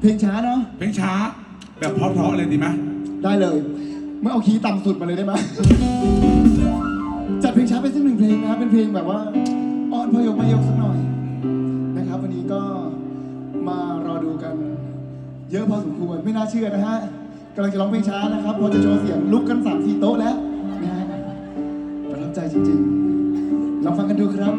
เพลงช้าเนาะ เพลงช้า แบบเพราะๆเลยดีไหมได้เลย เมื่อเอาคีย์ต่ำสุดมาเลยได้ไหมจัดเพลงช้าไปสักหนึ่งเพลงนะครับ เป็นเพลงแบบว่าอ้อนพยกมายกสักหน่อยนะครับ วันนี้ก็มารอดูกัน เยอะพอสมควรไม่น่าเชื่อนะฮะกำลังจะร้องเพลงช้านะครับพอจะโชว์เสียงลุกกันสามทีโต๊ะแล้วนะฮะประทับใจจริงๆลองฟังกันดูครับ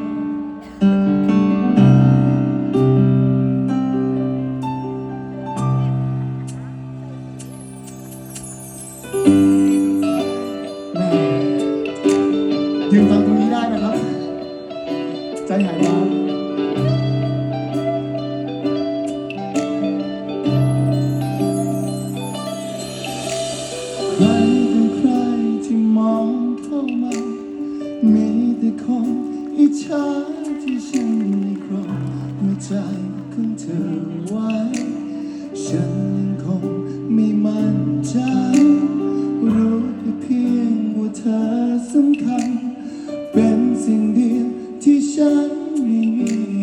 ยืนฟังตรงนี้ได้นะครับ ใจหายว้าวใครเป็นใครที่มองเข้ามา มีแต่คนอิจฉาที่ฉันไม่ครองหัวใจของเธอไว้ ที่ฉั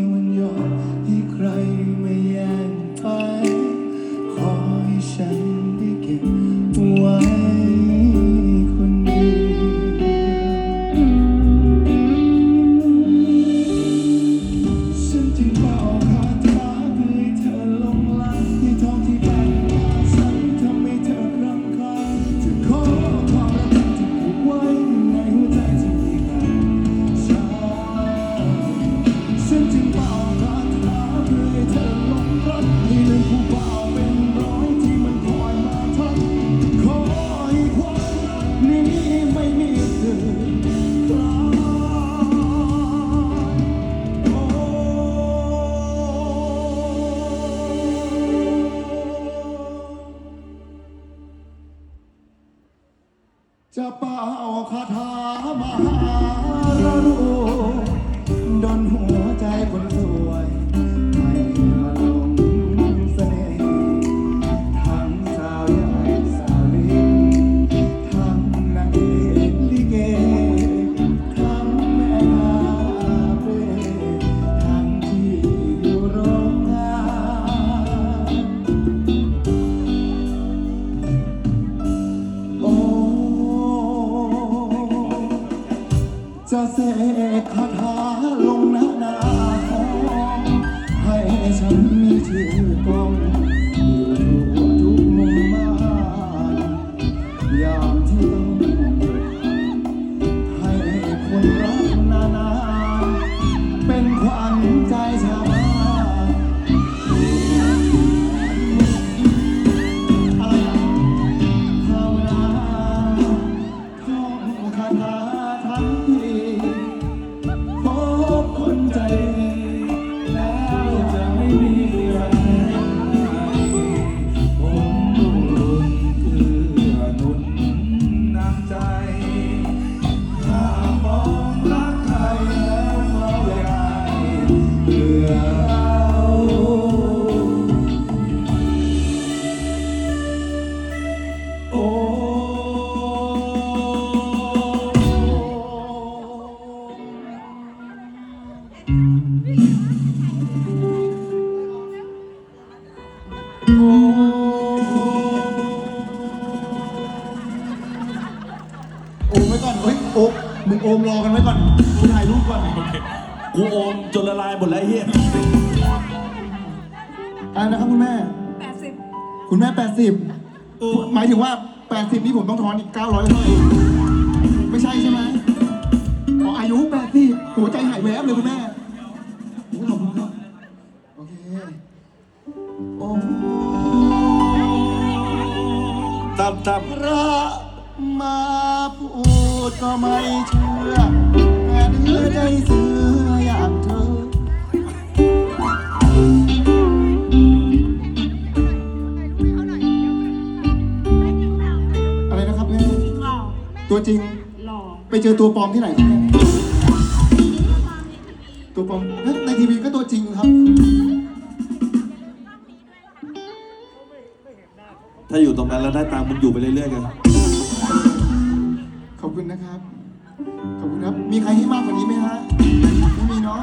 จะเป่าคาถามหาลูดนหัว โอมมึงโอมรอกันไว้ก่อนกูถ่ายรูปก่อนกูโอมจนละลายหมดแล้วไอ้เฮียอะไรนะครับคุณแม่ แปดสิบคุณแม่แปดสิบหมายถึงว่าแปดสิบนี่ผมต้องทอนอีกเก้าร้อยเท่าไหร่ไม่ใช่ใช่ไหมอ๋ออายุแปดสิบหัวใจหายแวบเลยคุณแม่ จอตัวปลอมที่ไหนครับแม่ตัวปลอมเฮ้ยในทีวีก็ตัวจริงครับถ้าอยู่ตรงนั้นแล้วได้ตังค์มึงอยู่ไปเรื่อยๆกันขอบคุณนะครับ ขอบคุณครับ มีใครให้มากกว่านี้ไหมฮะไม่มีเนาะ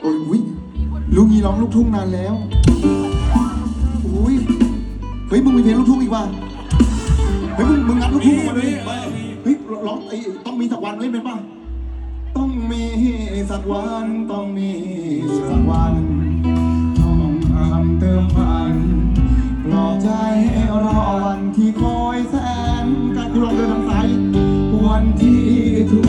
โอ้ยอุ๊ยลูกนี้ร้องลูกทุ่งนานแล้วอุ้ยเฮ้ยมึงมีเพลงลูกทุ่งอีกว่ะ เฮ้ยมึงมึงงัดลูกทุ่งออกมาเลยเฮ้ยร้องไอ้ต้องมีสักวันเล่นเป็นป่ะต้องมีสักวันต้องมีสักวันต้องทำเติมฝันปลอบใจให้รอวันที่คอยแสนการกูลองเดินทางซ้ายวันที่ทุก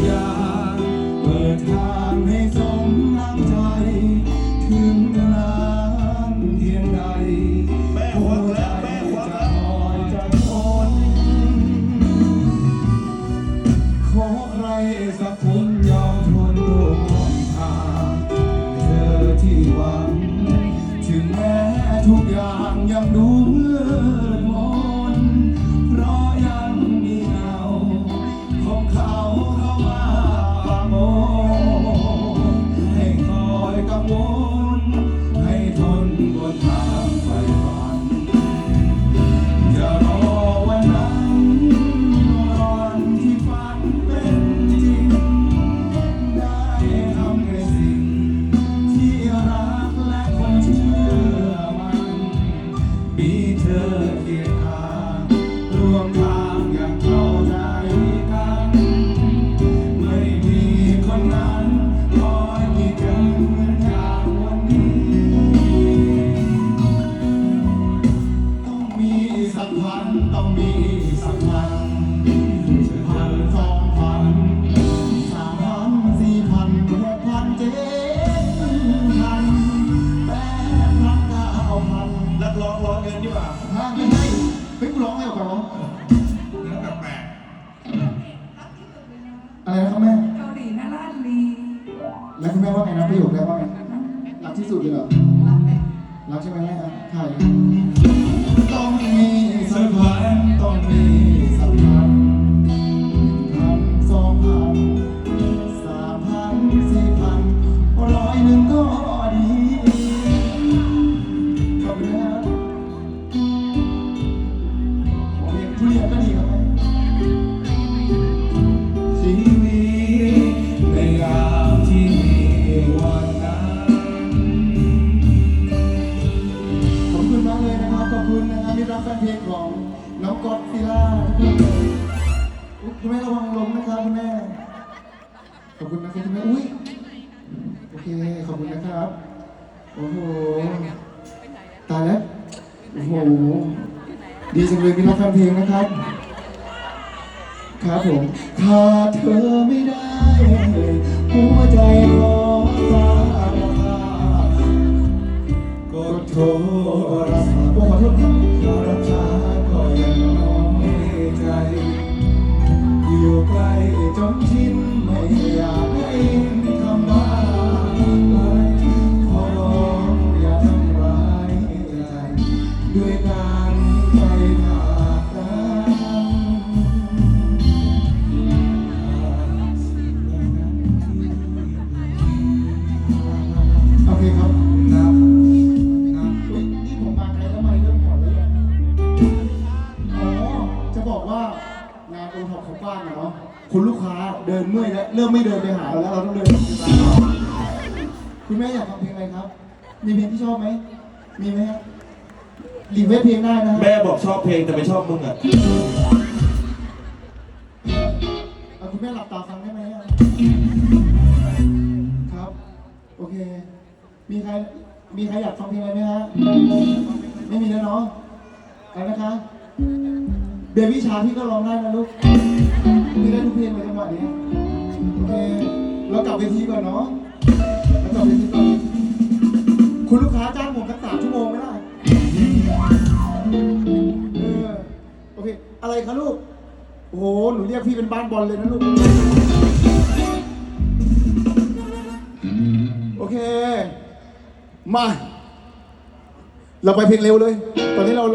สักพันต้องมีสักพันสองพันสามพันสี่พันหกพันเจ็ดพันแปดพันเก้าพันนักร้องร้องเงินดีกว่าห้าไม่ใช่เฮ้ยกูร้องไงก่อนร้องแล้วแปลกอะไรนะครับแม่เกาหลีนะลาดลีแล้วคุณแม่ว่าไงนะประโยคแรกว่าไงรักที่สุดเลยเหรอรักใช่ไหมแม่ครับใช่ต้องมี โอ้โห ตายแล้ว โอ้โห ดีจังเลยมีรักแฟนเพลงนะครับ ครับผมขาดเธอไม่ได้ หัวใจขอสารภาพกดโทรศัพท์โอ้ขอโทษครับรับช้า ริ่มไม่เดินไปหาเราแล้วเราต้องเดินไปตามเขาคุณแม่อยากฟังเพลงอะไรครับ มีเพลงที่ชอบไหม มีไหมฮะรีเควสเพลงได้นะฮะแม่บอกชอบเพลงแต่ไม่ชอบมึงอะเอาคุณแม่หลับตาฟังได้ไหมอะครับ โอเค มีใคร มีใครอยากฟังเพลงอะไรไหมฮะ ไม่มีแล้วเนาะอะไรนะคะ เบบี้ชาพี่ก็ร้องได้นะลูกพี่ได้ทุกเพลงเลยจังหวะนี้ โอเค เรากลับเวทีก่อนเนาะเรากลับเวทีก่อน คุณลูกค้าจ้างผมสักสามชั่วโมงไหมล่ะเออโอเค อะไรคะลูก โอ้โห หนูเรียกพี่เป็นบ้านบอลเลยนะลูก โอเค มา เราไปเพลงเร็วเลย ตอนนี้เรา